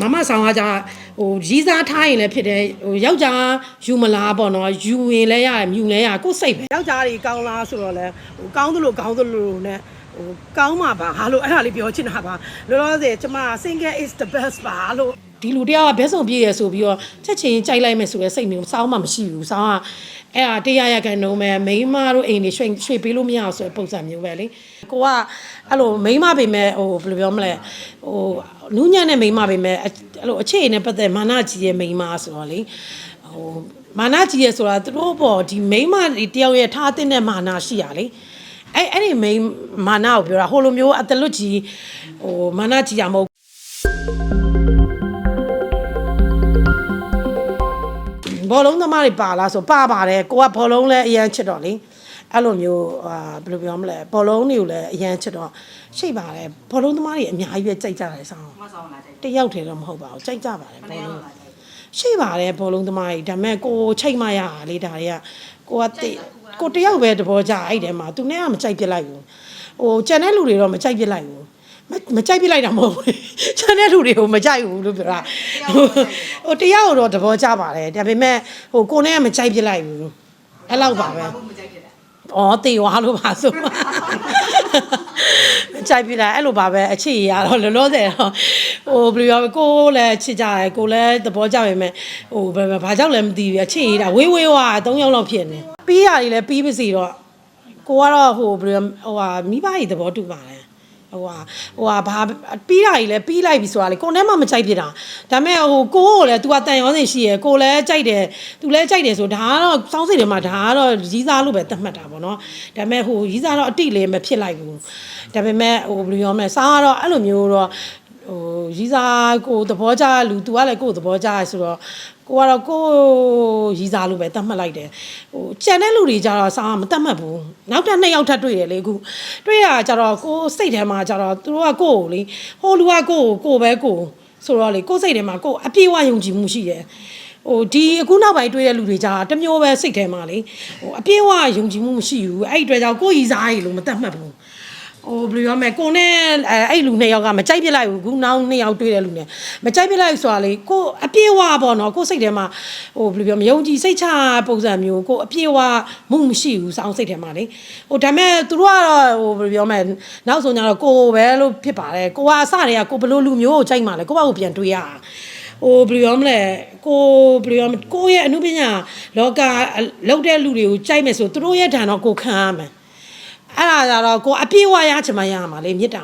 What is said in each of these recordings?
မမဆောင်ကကြာဟိုရီးစားထားရင်လည်းဖြစ်တယ်ဟိုယောက်ျားယူမလားပေါ့နော်ယူရင်လည်းရတယ်မြူလည်းရကိုယ်စိတ်ပဲယောက်ျားတွေကောင်းလားဆိုတော့လဲဟိုကောင်းသလိုကောင်းသလိုနဲ့ဟိုကောင်းမှာပါဟာလို့အဲ့ဒါလေးပြောချင်တာပါလောလောဆယ်ကျမ single is the best ပါလို့ ဒီလူတယောက်ကဘဲဆုံပြေးရဆိုပြီးတော့ချက်ချင်းကြိုက်လိုက်မယ်ဆိုတဲ့စိတ်မျိုးစောင်းမှမရှိဘူးစောင်းကအဲ့ဒါတရားရကန်တော့မယ်မိန်းမတို့အိမ်တွေရွှေ့ရွှေ့ပေးလို့မရအောင်ဆိုတဲ့ပုံစံမျိုးပဲလေကိုကအဲ့လိုမိန်းမပေမဲ့ဟိုဘယ်လိုပြောမလဲဟိုနူးညံ့တဲ့မိန်းမပေမဲ့အဲ့လိုအခြေအနေနဲ့ပတ်သက်မာနကြီးရဲ့မိန်းမဆိုတော့လေဟိုမာနကြီးရဲ့ဆိုတာသူတို့ပေါ့ဒီမိန်းမတွေတယောက်ရဲ့ထားတဲ့မာနရှိရလေအဲ့အဲ့ဒီမိန်းမာနကိုပြောတာဟိုလိုမျိုးအတလွတ်ကြီးဟိုမာနကြီးရမဟုတ် ဘောလုံးသမားတွေပါလားဆိုပါပါတယ်ကိုကဘောလုံးလဲအရန်ချစ်တော့လေအဲ့လိုမျိုးဟာဘယ်လိုပြောမလဲဘောလုံးတွေကိုလည်းအရန်ချစ်တော့ရှိပါတယ်ဘောလုံးသမားတွေအများကြီးပဲကြိုက်ကြတယ်ဆောင်းမဆောင်လာကြတယ်တယောက်တည်းတော့မဟုတ်ပါဘူးကြိုက်ကြပါတယ်မဘောနေ့ကလုံးလာကြတယ်ရှိပါတယ်ဘောလုံးသမားကြီးဒါပေမဲ့ကိုချိတ်မရတာလေဒါတွေကကိုကတိကိုတယောက်ပဲတဘောကြအဲ့တဲမှာသူနဲ့ကမကြိုက်ပြစ်လိုက်ဘူးဟိုကျန်တဲ့လူတွေတော့မကြိုက်ပြစ်လိုက်ဘူး မမကြိုက်ပြစ်လိုက်တာမဟုတ်ဘူးကျန်တဲ့လူတွေကိုမကြိုက်ဘူးလို့ပြောတာဟိုတယောက်တော့တဘောကြပါတယ်ဒါပေမဲ့ဟိုကိုနဲ့ကမကြိုက်ပြစ်လိုက်ဘူးအဲ့လောက်ပါပဲဘာမှမကြိုက်ဖြစ်တာ။အော်တေဝါလို့ပါဆို။ကြိုက်ပြီလားအဲ့လိုပါပဲအချစ်ရတော့လောလောဆယ်တော့ဟိုဘယ်လိုပြောကိုလည်းချစ်ကြတယ်ကိုလည်းသဘောကျပေမဲ့ဟိုဘယ်ဘာကြောင့်လဲမသိဘူးအချစ်ရတာဝေးဝေးဝါ၃ယောက်လောက်ဖြစ်နေ။ပြီးရတယ်လည်းပြီးပါစီတော့ကိုကတော့ဟိုဘယ်လိုဟိုဟာမိဘကြီးသဘောတူပါတယ်။ ဟိုဟာဟိုဟာဘာပြီးတာကြီးလဲပြီးလိုက်ပြီဆိုတာလေကိုနဲ့မှမကြိုက်ဖြစ်တာဒါပေမဲ့ဟိုကိုကိုလည်း तू ကတန်ရောစင်ရှိရယ်ကိုလည်းကြိုက်တယ် तू လည်းကြိုက်တယ်ဆိုဒါကတော့စောင်းစိတ်တွေမှာဒါကတော့ရီးစားလို့ပဲသတ်မှတ်တာပေါ့နော်ဒါပေမဲ့ဟိုရီးစားတော့အတိလည်းမဖြစ်လိုက်ဘူးဒါပေမဲ့ဟိုဘယ်လိုပြောမလဲစားကတော့အဲ့လိုမျိုးတော့ဟိုရီးစားကိုသဘောကျလူ तू ကလည်းကိုယ်သဘောကျရဆိုတော့ ကိုကတော့ကိုယ်ရီးစားလို့ပဲသတ်မှတ်လိုက်တယ်ဟိုကြံတဲ့လူတွေကြတော့စားမသတ်မှတ်ဘူးနောက်ထပ်နှစ်ယောက်ထပ်တွေ့ရလေအခုတွေ့ရကြတော့ကိုယ်စိတ်ထဲမှာကြတော့သူတို့ကကိုယ်ကိုလေဟိုလူကကိုယ်ကိုကိုယ်ပဲကိုယ်ဆိုတော့လေကိုယ်စိတ်ထဲမှာကိုယ်အပြည့်အဝယုံကြည်မှုရှိတယ်ဟိုဒီအခုနောက်ပိုင်းတွေ့တဲ့လူတွေကြာတမျိုးပဲစိတ်ထဲမှာလေဟိုအပြည့်အဝယုံကြည်မှုမရှိဘူးအဲ့ဒီအတွက်ကြောင့်ကိုယ်ရီစားရီလို့မသတ်မှတ်ဘူး ဟိုဘယ်လိုပြောမလဲကိုနဲ့အဲအဲ့လူနှစ်ယောက်ကမကြိုက်ပြစ်လိုက်ဘူးခုနောက်နှစ်ယောက်တွေ့တဲ့လူနဲ့မကြိုက်ပြစ်လိုက်ဆိုတာလေကိုအပြည့်အဝပေါ့နော်ကိုစိတ်ထဲမှာဟိုဘယ်လိုပြောမလဲယုံကြည်စိတ်ချပုံစံမျိုးကိုအပြည့်အဝမှုမရှိဘူးစောင်းစိတ်ထဲမှာလေဟိုဒါပေမဲ့သူတို့ကတော့ဟိုဘယ်လိုပြောမလဲနောက်ဆုံးကျတော့ကိုပဲလို့ဖြစ်ပါတယ်ကိုကအစတည်းကကိုဘယ်လိုလူမျိုးကိုကြိုက်မှလဲကိုယ့်ဘာကိုပြန်တွေးရတာဟိုဘယ်လိုရောမလဲကိုဘယ်လိုရောမကိုရဲ့အမှုပညာလောကလောက်တဲ့လူတွေကိုကြိုက်မယ်ဆိုသူတို့ရဲ့ဓာတ်တော့ကိုခံရမယ် အဲ့ဒါကြတော့ကိုအပြည့်ဝရချင်မှရမှာလေမြစ်တာ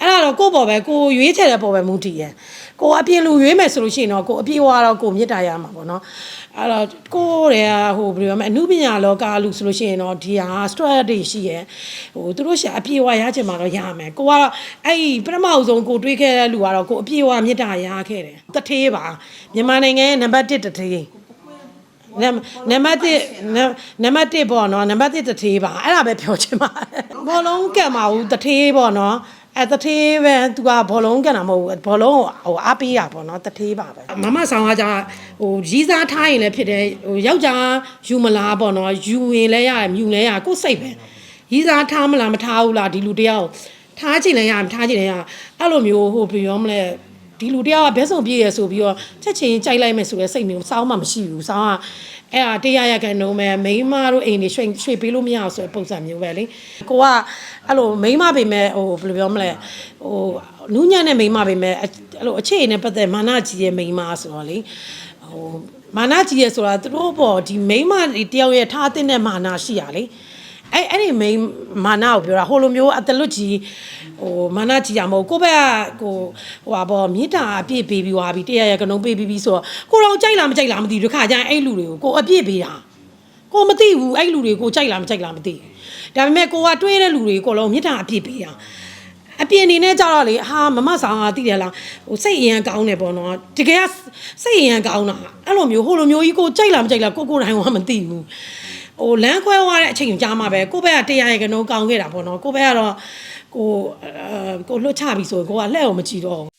အဲ့ဒါတော့ကိုပေါ်ပဲကိုရွေးချယ်တဲ့ပေါ်ပဲမူတည်ရယ်ကိုအပြည့်လူရွေးမယ်ဆိုလို့ရှိရင်တော့ကိုအပြည့်ဝတော့ကိုမြစ်တာရမှာပေါ့နော်အဲ့တော့ကိုတဲ့ဟိုဘယ်လိုရောမလဲအမှုပညာလောကလူဆိုလို့ရှိရင်တော့ဒီဟာ stress တွေရှိရယ်ဟိုသူတို့ရှာအပြည့်ဝရချင်မှတော့ရမယ်ကိုကတော့အဲ့ဒီပထမအဆုံးကိုတွေးခဲ့တဲ့လူကတော့ကိုအပြည့်ဝမြစ်တာရခဲ့တယ်တထေးပါမြန်မာနိုင်ငံရဲ့နံပါတ်1တထေး နံနံပါတ်1နံနံပါတ်1ပေါ့နော်နံပါတ်1တထေးပါအဲ့ဒါပဲပြောချင်ပါတယ်ဘောလုံးကံပါဘူးတထေးပေါ့နော်အဲတထေးပဲသူကဘောလုံးကန်တာမဟုတ်ဘူးဘောလုံးဟိုအားပေးရပေါ့နော်တထေးပါပဲမမဆောင်ကကြာဟိုရီးစားထားရင်လည်းဖြစ်တယ်ဟိုယောက်ျားယူမလားပေါ့နော်ယူရင်လည်းရတယ်မြူလည်းရကိုယ်စိတ်ပဲရီးစားထားမလားမထားဘူးလားဒီလူတယောက်ထားချင်လည်းရမထားချင်လည်းရအဲ့လိုမျိုးဟိုဘယ်ရောမလဲ ဒီလူတယောက်ကဘဲဆုံပြေးရဆိုပြီးတော့ချက်ချင်းကြိုက်လိုက်မယ်ဆိုတဲ့စိတ်မျိုးစောင်းမှမရှိဘူးစောင်းကအဲ့ဒါတရားရကန်တော့မယ်မိန်းမတို့အိမ်တွေရွှေ့ရွှေ့ပေးလို့မရအောင်ဆိုတဲ့ပုံစံမျိုးပဲလေကိုကအဲ့လိုမိန်းမပေမဲ့ဟိုဘယ်လိုပြောမလဲဟိုနူးညံ့တဲ့မိန်းမပေမဲ့အဲ့လိုအခြေအနေနဲ့ပတ်သက်မာနကြီးရဲ့မိန်းမဆိုတော့လေဟိုမာနကြီးရဲ့ဆိုတာသူတို့ပေါ့ဒီမိန်းမတွေတယောက်ရဲ့ထားတဲ့မာနရှိရလေ အဲ့အဲ့ဒီမိန်းမာနကိုပြောတာဟိုလိုမျိုးအတလွတ်ကြီးဟိုမာနကြီးရမဟုတ်ကိုယ့်ဘက်ကကိုဟိုဟာပေါ့မြေတာအပြည့်ပေးပြီးွားပြီးတရားရကနုံပေးပြီးပြီးဆိုတော့ကိုတော့ကြိုက်လားမကြိုက်လားမသိဘူးတခါကျရင်အဲ့လူတွေကိုကိုအပြည့်ပေးတာကိုမသိဘူးအဲ့လူတွေကိုကြိုက်လားမကြိုက်လားမသိဘူးဒါပေမဲ့ကိုကတွေးတဲ့လူတွေကိုလုံးမြေတာအပြည့်ပေးတာအပြင်အနေနဲ့ကြတော့လေဟာမမဆောင်ကသိတယ်လားဟိုစိတ်အရန်ကောင်းတယ်ပေါ့နော်တကယ်ကစိတ်အရန်ကောင်းတာအဲ့လိုမျိုးဟိုလိုမျိုးကြီးကိုကြိုက်လားမကြိုက်လားကိုကိုတိုင်းကမသိဘူး ဟိုလမ်းခွဲသွားတဲ့အချိန်ကြားမှာပဲကိုယ့်ဘက်ကတရားရကနုံကောင်းခဲ့တာပေါ့နော်ကိုယ့်ဘက်ကတော့ကိုအဲကိုလွတ်ချပြီဆိုရင်ကိုကလှဲ့ကိုမကြည့်တော့ဘူး